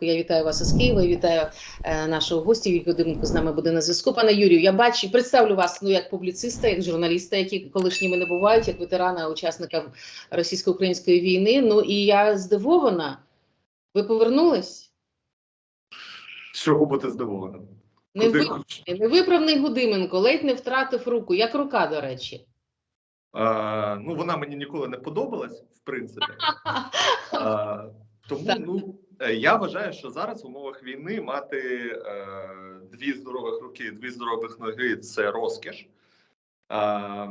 Я вітаю вас із Києва. і Вітаю е, нашого гостя. Юрій Годиненко з нами буде на зв'язку. Пане Юрію, я бачу, представлю вас ну як публіциста, як журналіста, які колишніми не бувають, як ветерана, учасника російсько-української війни. Ну і я здивована. Ви повернулись? З чого бути здивованим? Невиправний Гудименко, ледь не втратив руку. Як рука, до речі. А, ну, вона мені ніколи не подобалась, в принципі. А, тому ну, е, я вважаю, що зараз в умовах війни мати е, дві здорових руки, дві здорових ноги це розкіш. А,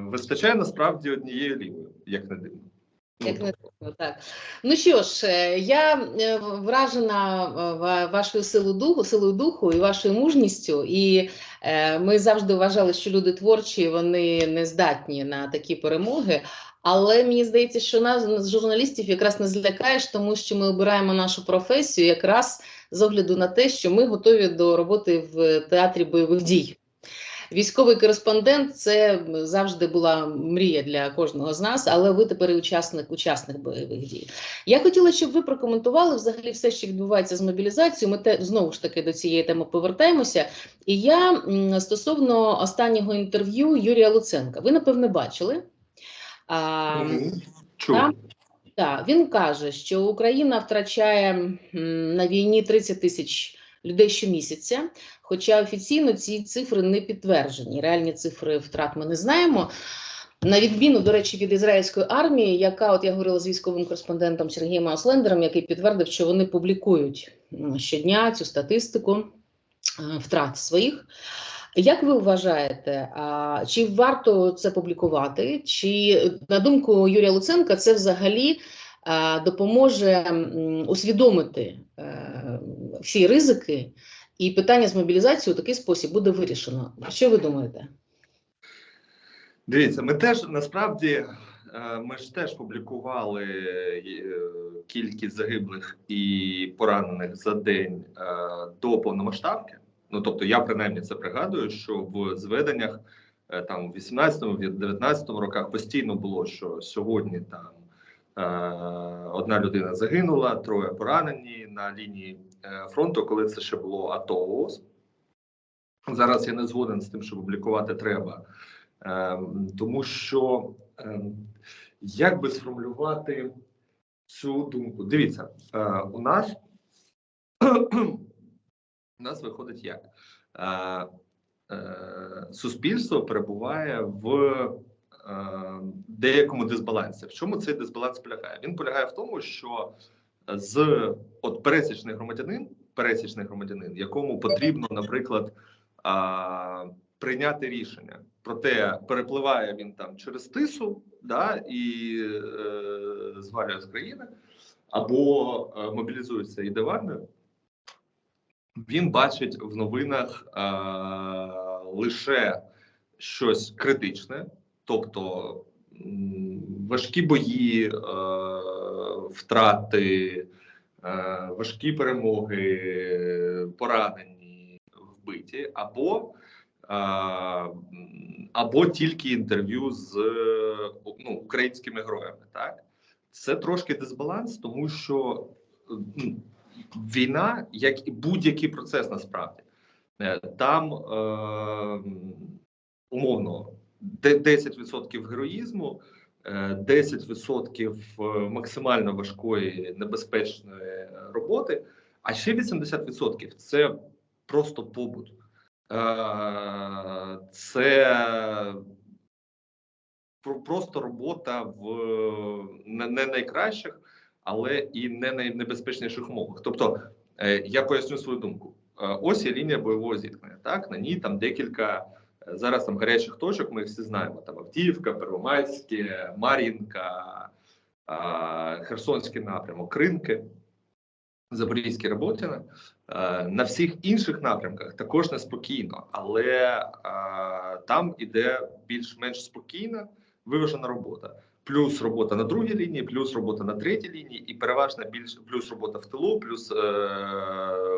вистачає насправді однієї лівої, як не дивно. Ну, Як не дивно, так. Ну що ж, е, я е, вражена е, вашою силою духу, силою духу і вашою мужністю. І е, ми завжди вважали, що люди творчі, вони не здатні на такі перемоги. Але мені здається, що нас журналістів якраз не злякаєш, тому що ми обираємо нашу професію якраз з огляду на те, що ми готові до роботи в театрі бойових дій. Військовий кореспондент це завжди була мрія для кожного з нас, але ви тепер учасник учасник бойових дій. Я хотіла, щоб ви прокоментували взагалі все, що відбувається з мобілізацією. Ми те знову ж таки до цієї теми повертаємося. І я стосовно останнього інтерв'ю Юрія Луценка, ви напевне бачили. А, там- так, він каже, що Україна втрачає на війні 30 тисяч людей щомісяця, хоча офіційно ці цифри не підтверджені. Реальні цифри втрат ми не знаємо. На відміну, до речі, від ізраїльської армії, яка, от я говорила з військовим кореспондентом Сергієм Ауслендером, який підтвердив, що вони публікують щодня цю статистику е, втрат своїх. Як ви вважаєте, чи варто це публікувати? Чи на думку Юрія Луценка, це взагалі допоможе усвідомити е, всі ризики, і питання з мобілізацією у такий спосіб буде вирішено? Що ви думаєте? Дивіться, ми теж насправді е, ми ж теж публікували е, кількість загиблих і поранених за день до повномасштабки. Ну тобто, я принаймні це пригадую, що в зведеннях е, там в 18-му, 19-му роках постійно було, що сьогодні там е, одна людина загинула, троє поранені на лінії е, фронту, коли це ще було АТО ООС. Зараз я не згоден з тим, що публікувати треба. Тому що як би сформулювати цю думку? Дивіться, у нас у нас виходить як е, суспільство перебуває в е, деякому дисбалансі. В чому цей дисбаланс полягає? Він полягає в тому, що з от пересічний громадянин, пересічний громадянин, якому потрібно, наприклад, прийняти рішення. Проте перепливає він там через тису, да, і е, звалює з країни, або е, мобілізується і в. Він бачить в новинах е, лише щось критичне, тобто важкі бої, е, втрати, е, важкі перемоги, поранені, вбиті, або а, або тільки інтерв'ю з ну, українськими героями. Так це трошки дисбаланс, тому що м, війна, як і будь-який процес, насправді е, там е, умовно 10% героїзму. е, 10% максимально важкої небезпечної роботи, а ще 80% це просто побут. Е, це просто робота в не найкращих, але і не найнебезпечніших умовах. Тобто, е, я поясню свою думку. Е, Ось є лінія бойового зіткнення. Так на ній там декілька е, зараз там гарячих точок. Ми всі знаємо: там Авдіївка, Первомайське, Мар'їнка, Херсонський напрямок, Кринки. Запорізьке Роботине. Е, На всіх інших напрямках також неспокійно, але там іде більш-менш спокійна виважена робота. Плюс робота на другій лінії, плюс робота на третій лінії, і переважно більше плюс робота в тилу, плюс е,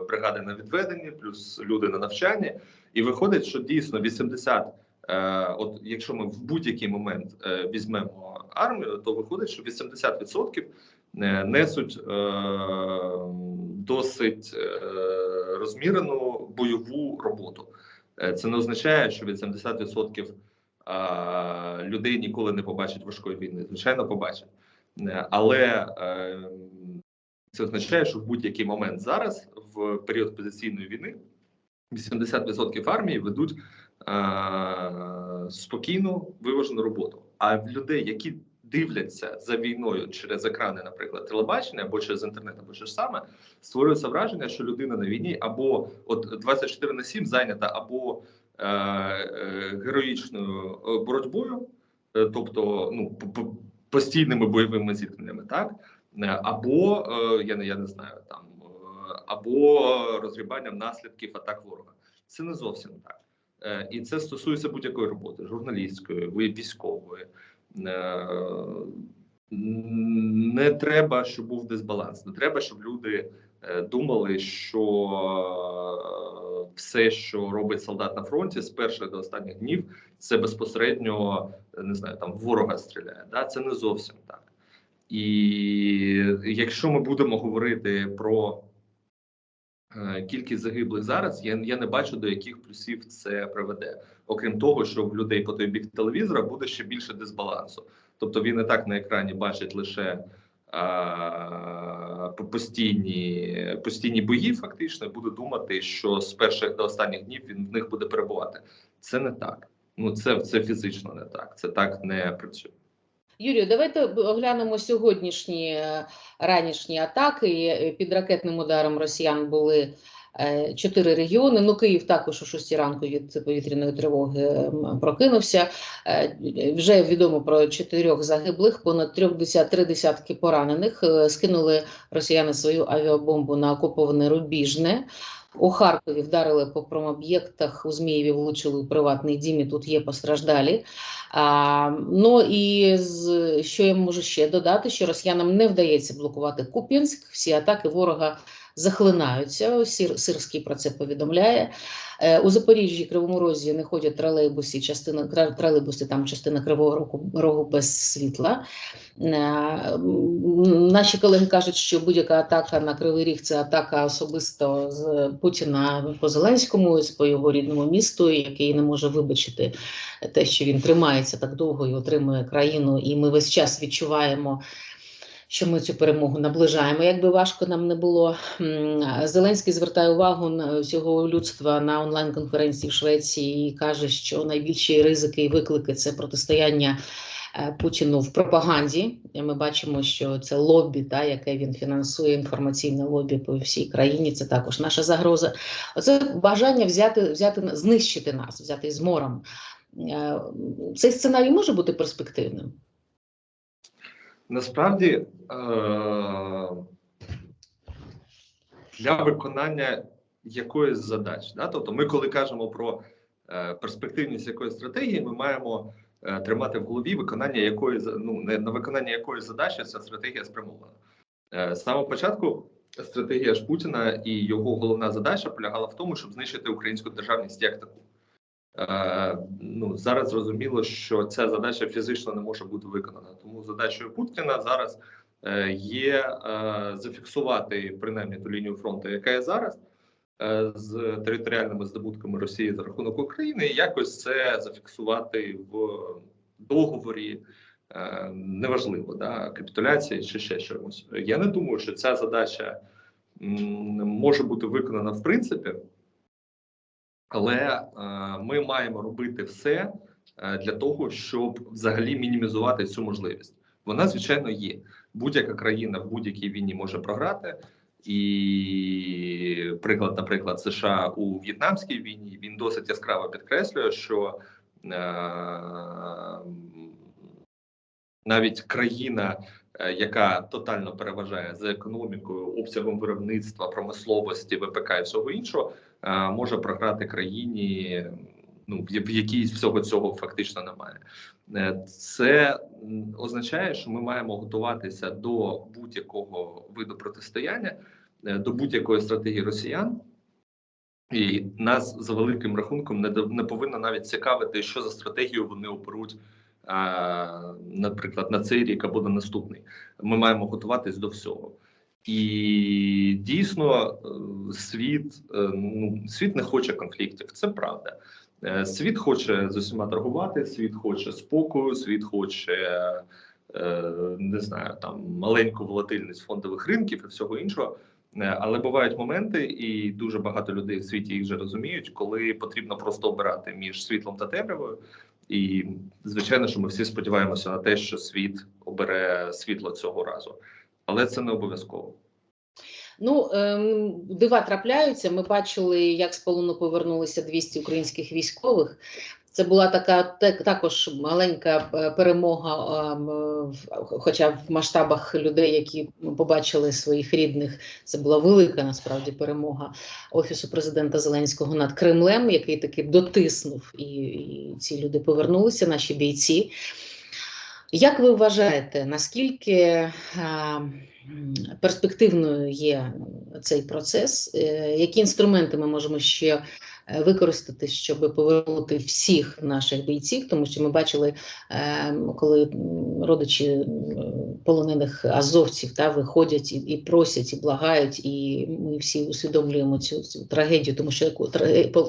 бригади на відведенні, плюс люди на навчанні. І виходить, що дійсно 80, е, от якщо ми в будь-який момент е, візьмемо армію, то виходить, що 80% е, несуть е, досить е, розмірену бойову роботу. Е, Це не означає, що від 70% а, людей ніколи не побачать важкої війни. Звичайно, побачать. Е, Але е, це означає, що в будь-який момент зараз, в період позиційної війни, 80% армії ведуть е, спокійну виважену роботу. А людей, які дивляться за війною через екрани, наприклад, телебачення або через інтернет, або ж саме, створюється враження, що людина на війні або от 24 на 7 зайнята, або героїчною е, боротьбою, е, тобто ну постійними бойовими зіткненнями, так Е, або е, я не я не знаю там, е, або розгрібанням наслідків атак ворога. Це не зовсім так. Е, І це стосується будь-якої роботи: журналістської, військової. Е, Не треба, щоб був дисбаланс. Не треба, щоб люди е, думали, що е, все, що робить солдат на фронті з перших до останніх днів, це безпосередньо не знаю, там ворога стріляє. Да? Це не зовсім так. І якщо ми будемо говорити про е, кількість загиблих зараз, я, я не бачу до яких плюсів це приведе. Окрім того, що в людей по той бік телевізора буде ще більше дисбалансу. Тобто він і так на екрані бачить лише постійні, постійні бої, фактично, буде думати, що з перших до останніх днів він в них буде перебувати. Це не так. Ну це, це фізично не так. Це так не працює. Юрію, давайте оглянемо сьогоднішні е, ранішні атаки. Під ракетним ударом росіян були чотири регіони. Ну, Київ також о 6 ранку від повітряної тривоги прокинувся. Е, Вже відомо про чотирьох загиблих, понад трьох три десятки поранених. Е, Скинули росіяни свою авіабомбу на окуповане Рубіжне. У Харкові вдарили по промоб'єктах, у Змієві влучили у приватний дім, і тут є постраждалі. А, ну і з, що я можу ще додати, що росіянам не вдається блокувати Куп'янськ, всі атаки ворога захлинаються. Сір, Сирський про це повідомляє. Е, у Запоріжжі, Кривому Розі не ходять тролейбуси, частина тролейбуси, там частина Кривого Рогу, Рогу без світла. Е, Наші колеги кажуть, що будь-яка атака на Кривий Ріг це атака особисто з Путіна по Зеленському, по його рідному місту, який не може вибачити те, що він тримається так довго і отримує країну, і ми весь час відчуваємо. Що ми цю перемогу наближаємо, як би важко нам не було. Зеленський звертає увагу на всього людства на онлайн-конференції в Швеції і каже, що найбільші ризики і виклики це протистояння е, Путіну в пропаганді. Ми бачимо, що це лобі, та, яке він фінансує, інформаційне лобі по всій країні. Це також наша загроза. Оце бажання взяти, взяти знищити нас, взяти з мором. Е, Цей сценарій може бути перспективним. Насправді е- для виконання якоїсь задачі, да? тобто ми, коли кажемо про е, перспективність якоїсь стратегії, ми маємо е, тримати в голові виконання якої ну, на виконання якої задачі ця стратегія спрямована. З самого початку стратегія ж Путіна і його головна задача полягала в тому, щоб знищити українську державність як таку. Е, ну зараз зрозуміло, що ця задача фізично не може бути виконана. Тому задачею Путіна зараз е, є е, зафіксувати принаймні ту лінію фронту, яка є зараз, з територіальними здобутками Росії за рахунок України, і якось це зафіксувати в договорі. Неважливо, да, капітуляції чи ще чомусь. Я не думаю, що ця задача може бути виконана в принципі. Але е, ми маємо робити все е, для того, щоб взагалі мінімізувати цю можливість. Вона звичайно є. Будь-яка країна в будь-якій війні може програти. І приклад, наприклад, США у в'єтнамській війні він досить яскраво підкреслює, що е, навіть країна, е, яка тотально переважає за економікою, обсягом виробництва, промисловості, ВПК і всього іншого, може програти країні, ну в якій всього цього фактично немає. Е, Це означає, що ми маємо готуватися до будь-якого виду протистояння, е, до будь-якої стратегії росіян. І нас за великим рахунком не, не повинно навіть цікавити, що за стратегію вони оберуть наприклад, на цей рік або на наступний. Ми маємо готуватись до всього. І дійсно, е, світ е, ну світ не хоче конфліктів. Це правда. Е, Світ хоче з усіма торгувати, світ хоче спокою, світ хоче не знаю, там маленьку волатильність фондових ринків і всього іншого. Але бувають моменти, і дуже багато людей в світі їх вже розуміють, коли потрібно просто обирати між світлом та темрявою. І звичайно, що ми всі сподіваємося на те, що світ обере світло цього разу, але це не обов'язково. Ну, ем, дива трапляються. Ми бачили, як з полону повернулися 200 українських військових. Це була така так- також маленька е, перемога, ем, хоча в масштабах людей, які побачили своїх рідних, це була велика насправді перемога офісу президента Зеленського над Кремлем, який таки дотиснув, і, і ці люди повернулися, наші бійці. Як ви вважаєте, наскільки перспективною є цей процес? Е, Які інструменти ми можемо ще е, використати, щоб повернути всіх наших бійців? Тому що ми бачили, е, коли родичі полонених азовців та виходять і, і просять, і благають, і ми всі усвідомлюємо цю, цю трагедію, тому що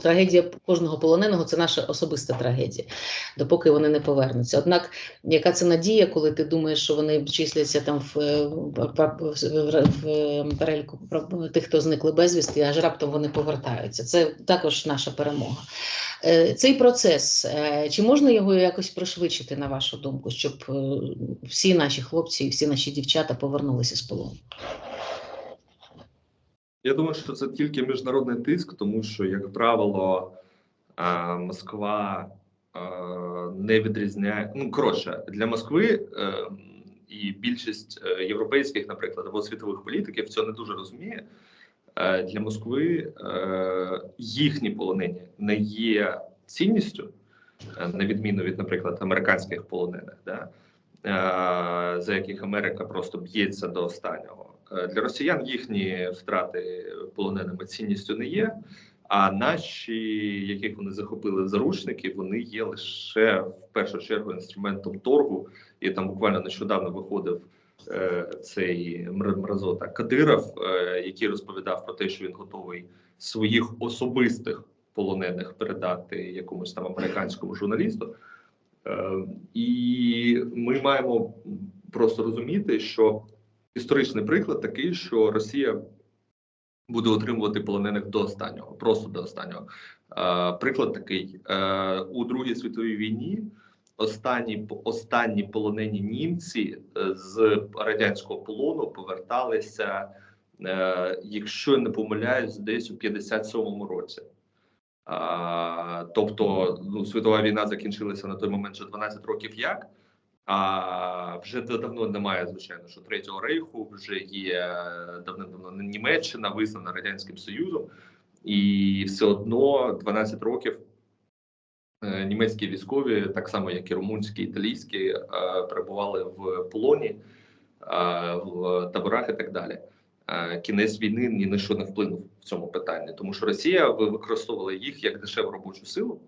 трагедія кожного полоненого це наша особиста трагедія, допоки вони не повернуться. Однак яка це надія, коли ти думаєш, що вони числяться там в, е, в, переліку тих, хто зникли безвісти, аж раптом вони повертаються. Це також наша перемога. Е, Цей процес, е, чи можна його якось пришвидшити, на вашу думку, щоб е, всі наші хлопці і всі наші дівчата повернулися з полону? Я думаю, що це тільки міжнародний тиск, тому що, як правило, Москва не відрізняє. Ну, коротше, для Москви і більшість європейських, наприклад, або світових політиків цього не дуже розуміє. Е, Для Москви е, їхні полонені не є цінністю, е, на відміну від, наприклад, американських полонених, да? за яких Америка просто б'ється до останнього. Для росіян їхні втрати полоненими цінністю не є. А наші, яких вони захопили заручники, вони є лише в першу чергу інструментом торгу. І там буквально нещодавно виходив цей мр- мразота Кадиров, е, який розповідав про те, що він готовий своїх особистих полонених передати якомусь там американському журналісту. Е, і ми маємо просто розуміти, що історичний приклад такий, що Росія буде отримувати полонених до останнього, просто до останнього. Е, приклад такий: е, у Другій світовій війні останні останні полонені німці е, з радянського полону поверталися, е, якщо не помиляюсь, десь у 57-му році. Тобто, ну, світова війна закінчилася на той момент вже 12 років як. А вже давно немає, звичайно, що третього рейху вже є давним-давно Німеччина визнана радянським союзом, і все одно 12 років е, німецькі військові, так само як і румунські, італійські, е, перебували в полоні, е, в таборах і так далі. Е, Кінець війни ні на що не вплинув в цьому питанні, тому що Росія використовувала їх як дешеву робочу силу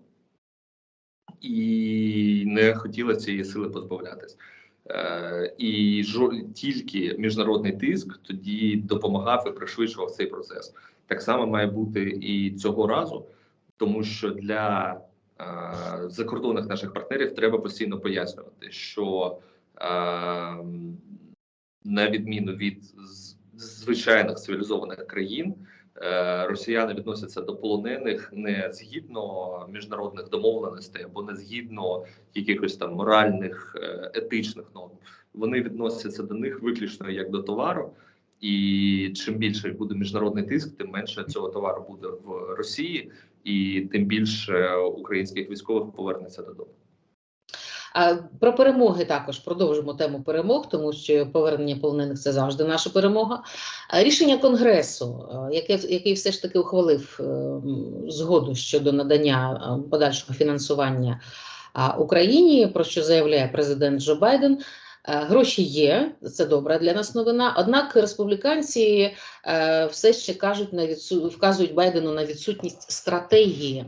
і не хотіла цієї сили позбавлятись. Е, і тільки міжнародний тиск тоді допомагав і пришвидшував цей процес. Так само має бути і цього разу, тому що для е, закордонних наших партнерів треба постійно пояснювати, що е, на відміну від звичайних цивілізованих країн, е, росіяни відносяться до полонених не згідно міжнародних домовленостей або не згідно якихось там моральних е, етичних норм. Вони відносяться до них виключно як до товару. І чим більше буде міжнародний тиск, тим менше цього товару буде в Росії, і тим більше українських військових повернеться додому. Про перемоги також продовжимо тему перемог, тому що повернення полонених це завжди наша перемога. Рішення конгресу, яке який все ж таки ухвалив е, згоду щодо надання подальшого фінансування Україні, про що заявляє президент Джо Байден. Гроші є, це добра для нас новина. Однак республіканці е, все ще кажуть на відсу... вказують Байдену на відсутність стратегії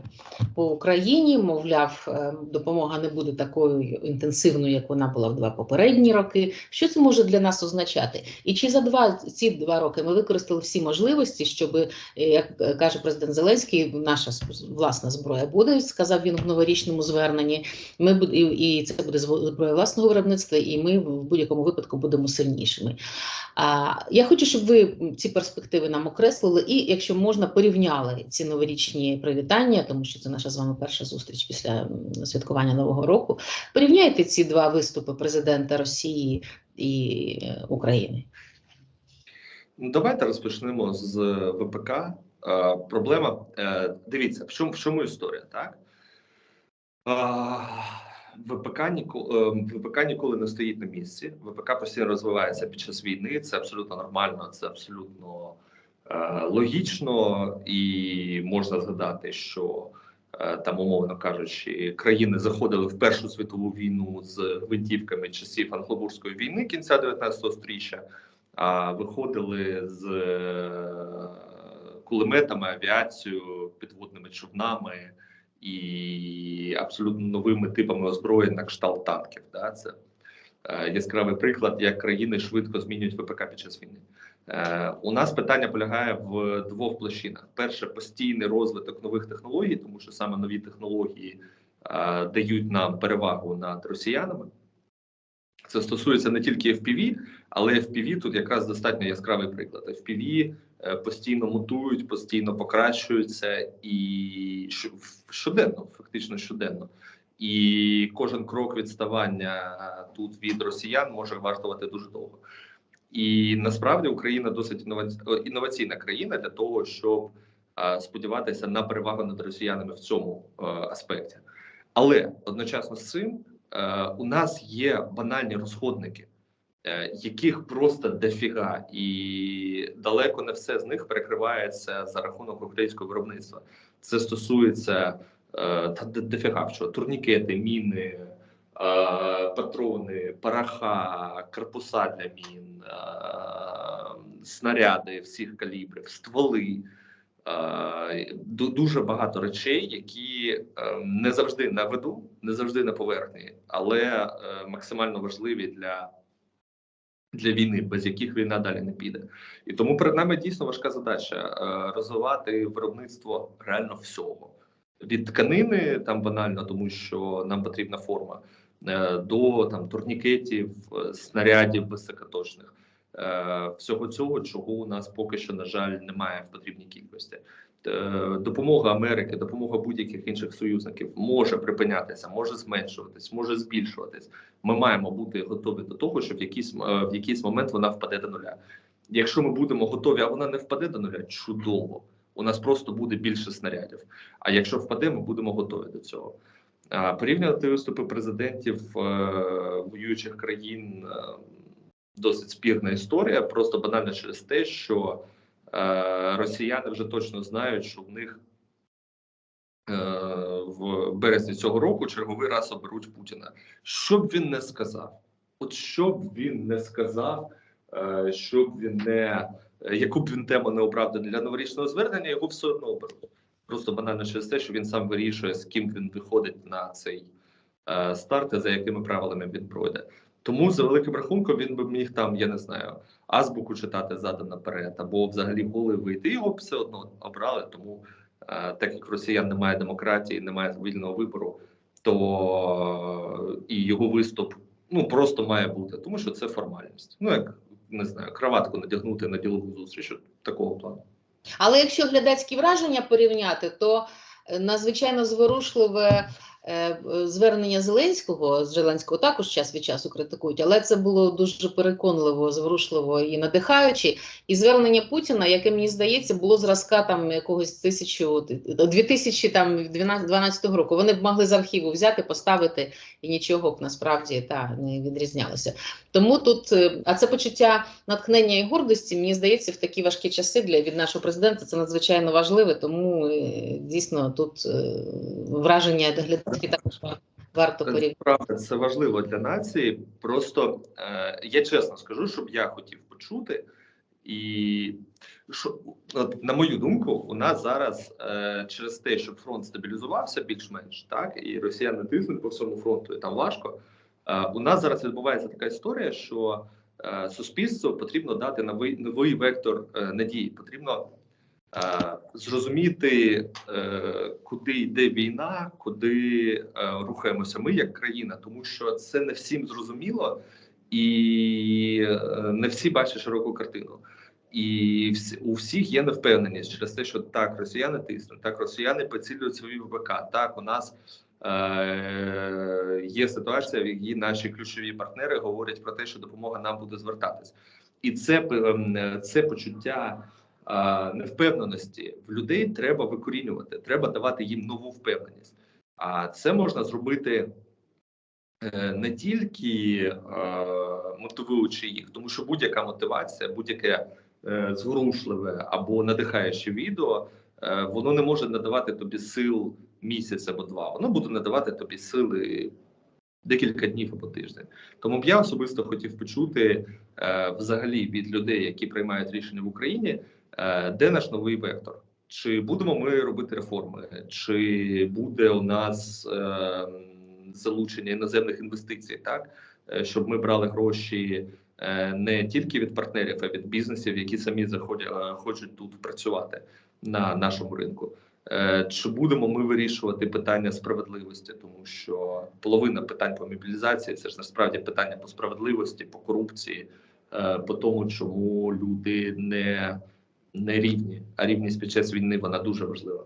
по Україні. Мовляв, е, допомога не буде такою інтенсивною, як вона була в два попередні роки. Що це може для нас означати? І чи за два ці два роки ми використали всі можливості, щоб, е, як каже президент Зеленський, наша власна зброя буде, сказав він в новорічному зверненні. Ми буд- і, і це буде зброя власного виробництва, і ми в будь-якому випадку будемо сильнішими. А я хочу, щоб ви ці перспективи нам окреслили, і якщо можна, порівняли ці новорічні привітання, тому що це наша з вами перша зустріч після святкування нового року. Порівняйте ці два виступи президента Росії і е, України. Ну, Давайте розпочнемо з ВПК. Е, проблема, е, дивіться, в чому, в чому історія, так? ВПК, ніко, е, ВПК ніколи не стоїть на місці. ВПК постійно розвивається під час війни. Це абсолютно нормально, це абсолютно е, логічно, і можна згадати, що е, там, умовно кажучи, країни заходили в Першу світову війну з гвинтівками часів англобурської війни кінця 19 сторіччя, а виходили з е, кулеметами, авіацією, підводними човнами і абсолютно новими типами озброєнь на кшталт танків. Да? Це е, яскравий приклад, як країни швидко змінюють ВПК під час війни. Е, у нас питання полягає в двох площинах: перше постійний розвиток нових технологій, тому що саме нові технології е, дають нам перевагу над росіянами. Це стосується не тільки FPV, але FPV тут якраз достатньо яскравий приклад. FPV постійно мутують, постійно покращуються і щоденно, фактично щоденно. І кожен крок відставання тут від росіян може вартувати дуже довго. І насправді Україна досить інноваці- е, інноваційна країна для того, щоб е, сподіватися на перевагу над росіянами в цьому е, аспекті. Але одночасно з цим е, у нас є банальні розходники, е, яких просто дофіга, і далеко не все з них перекривається за рахунок українського виробництва. Це стосується е, та дофіга чого турнікети, міни, е, патрони, параха, корпуса для мін, е, снаряди всіх калібрів, стволи. Е, дуже багато речей, які е, не завжди на виду, не завжди на поверхні, але е, максимально важливі для, для війни, без яких війна далі не піде. І тому перед нами дійсно важка задача е, розвивати виробництво реально всього. Від тканини там банально, тому що нам потрібна форма, е, до там турнікетів, е, снарядів високоточних. Е, всього цього, чого у нас поки що, на жаль, немає в потрібній кількості. Е, Допомога Америки, допомога будь-яких інших союзників може припинятися, може зменшуватись, може збільшуватись. Ми маємо бути готові до того, що в якийсь е, в якийсь момент вона впаде до нуля. Якщо ми будемо готові, а вона не впаде до нуля, чудово. У нас просто буде більше снарядів. А якщо впаде, ми будемо готові до цього. Порівнювати виступи президентів е, воюючих країн досить спірна історія, просто банально через те, що росіяни вже точно знають, що в них е, в березні цього року черговий раз оберуть Путіна. Що б він не сказав, от що б він не сказав, е, що б він не е, яку б він тему не обрав для новорічного звернення, його все одно оберуть. Просто банально через те, що він сам вирішує, з ким він виходить на цей е, старт і за якими правилами він пройде. Тому за великим рахунком він би міг там, я не знаю, азбуку читати задом наперед, або взагалі голий вийти. Його все одно обрали. Тому е, так як росіян немає демократії, немає вільного вибору, то е, і його виступ ну просто має бути, тому що це формальність. Ну як не знаю, краватку надягнути на ділову зустріч такого плану. Але якщо глядацькі враження порівняти, то е, надзвичайно зворушливе звернення Зеленського Зеленського також час від часу критикують, але це було дуже переконливо, зворушливо і надихаюче. І звернення Путіна, яке мені здається, було зразка там якогось тисячу 2012 року. Вони б могли з архіву взяти, поставити і нічого б насправді та не відрізнялося. Тому тут, е, а це почуття натхнення і гордості, мені здається, в такі важкі часи для від нашого президента це надзвичайно важливо. Тому е, дійсно тут е, враження глядачі також варто порівняти? Правда, це важливо для нації. Просто е, я чесно скажу, щоб я хотів почути, і що от, на мою думку, у нас зараз е, через те, щоб фронт стабілізувався більш-менш, так і росіяни тиснуть по всьому фронту, і там важко. Е, у нас зараз відбувається така історія, що е, суспільству потрібно дати новий новий вектор е, надії. Потрібно зрозуміти, е, куди йде війна, куди е, рухаємося ми як країна, тому що це не всім зрозуміло, і е, не всі бачать широку картину. І у всіх є невпевненість через те, що так росіяни тиснуть, так росіяни поцілюють свої ВПК. Так у нас е, є ситуація, в якій наші ключові партнери говорять про те, що допомога нам буде звертатись, і це ем, це почуття е, невпевненості в людей треба викорінювати. Треба давати їм нову впевненість. А це можна зробити е, не тільки мотивуючи їх, тому що будь-яка мотивація, будь-яке е, зворушливе або надихаюче відео, е, воно не може надавати тобі сил місяць або два. Воно буде надавати тобі сили декілька днів або тиждень. Тому б я особисто хотів почути е, взагалі від людей, які приймають рішення в Україні, де наш новий вектор. Чи будемо ми робити реформи, чи буде у нас е, залучення іноземних інвестицій, так е, щоб ми брали гроші е, не тільки від партнерів, а від бізнесів, які самі заходять, е, хочуть тут працювати на нашому ринку. Е, Чи будемо ми вирішувати питання справедливості, тому що половина питань по мобілізації це ж насправді питання по справедливості, по корупції, е, по тому, чому люди не, не рівні, а рівність під час війни вона дуже важлива.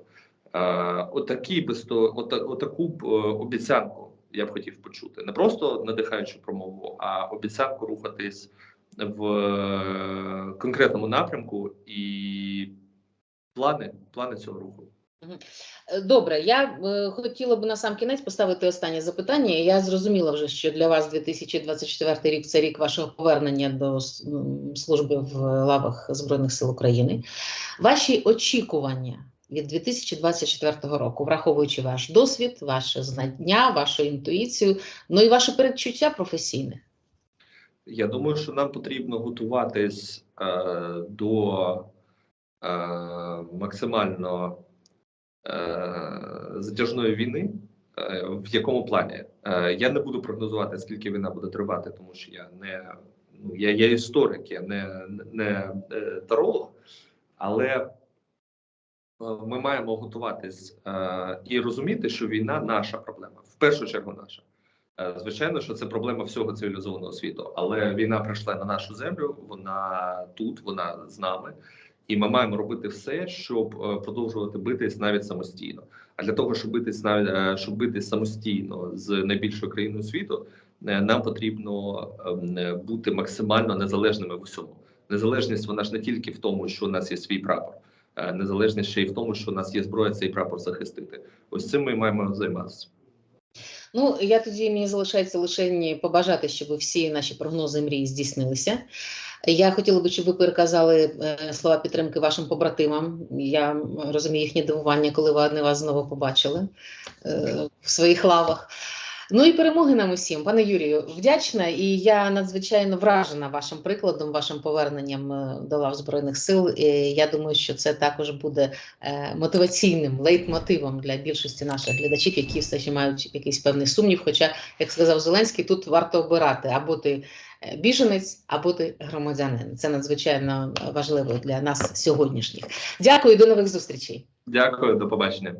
Отакі без того, ота, отаку б, е, обіцянку я б хотів почути. Не просто надихаючу промову, а обіцянку рухатись в е, конкретному напрямку і плани, плани цього руху. Е, Добре, я е, хотіла б на сам кінець поставити останнє запитання. Я зрозуміла вже, що для вас 2024 рік це рік вашого повернення до служби в лавах Збройних сил України. Ваші очікування від 2024 року, враховуючи ваш досвід, ваше знання, вашу інтуїцію, ну і ваше передчуття професійне. Я думаю, що нам потрібно готуватись е, до е, максимально затяжної війни. Е, в якому плані? Е, я не буду прогнозувати, скільки війна буде тривати, тому що я не ну, я, я історик, я не, не е, таролог, але е, ми маємо готуватись е, і розуміти, що війна наша проблема, в першу чергу наша. Е, Звичайно, що це проблема всього цивілізованого світу, але війна прийшла на нашу землю. Вона тут, вона з нами, і ми маємо робити все, щоб е, продовжувати битись навіть самостійно. А для того, щоб битись навіть е, щоб битись самостійно з найбільшою країною світу, е, нам потрібно ем, бути максимально незалежними в усьому. Незалежність вона ж не тільки в тому, що у нас є свій прапор, незалежність ще й в тому, що у нас є зброя цей прапор захистити. Ось цим ми маємо займатися. Ну, я тоді мені залишається лише побажати, щоб всі наші прогнози мрії здійснилися. Я хотіла би, щоб ви переказали е, слова підтримки вашим побратимам. Я розумію їхнє дивування, коли вони вас знову побачили е, в своїх лавах. Ну і перемоги нам усім, пане Юрію, вдячна, і я надзвичайно вражена вашим прикладом, вашим поверненням е, до лав Збройних сил. І я думаю, що це також буде е, мотиваційним лейтмотивом для більшості наших глядачів, які все ще мають якийсь певний сумнів. Хоча, як сказав Зеленський, тут варто обирати або ти е, біженець, або ти громадянин. Це надзвичайно важливо для нас сьогоднішніх. Дякую, до нових зустрічей. Дякую, до побачення.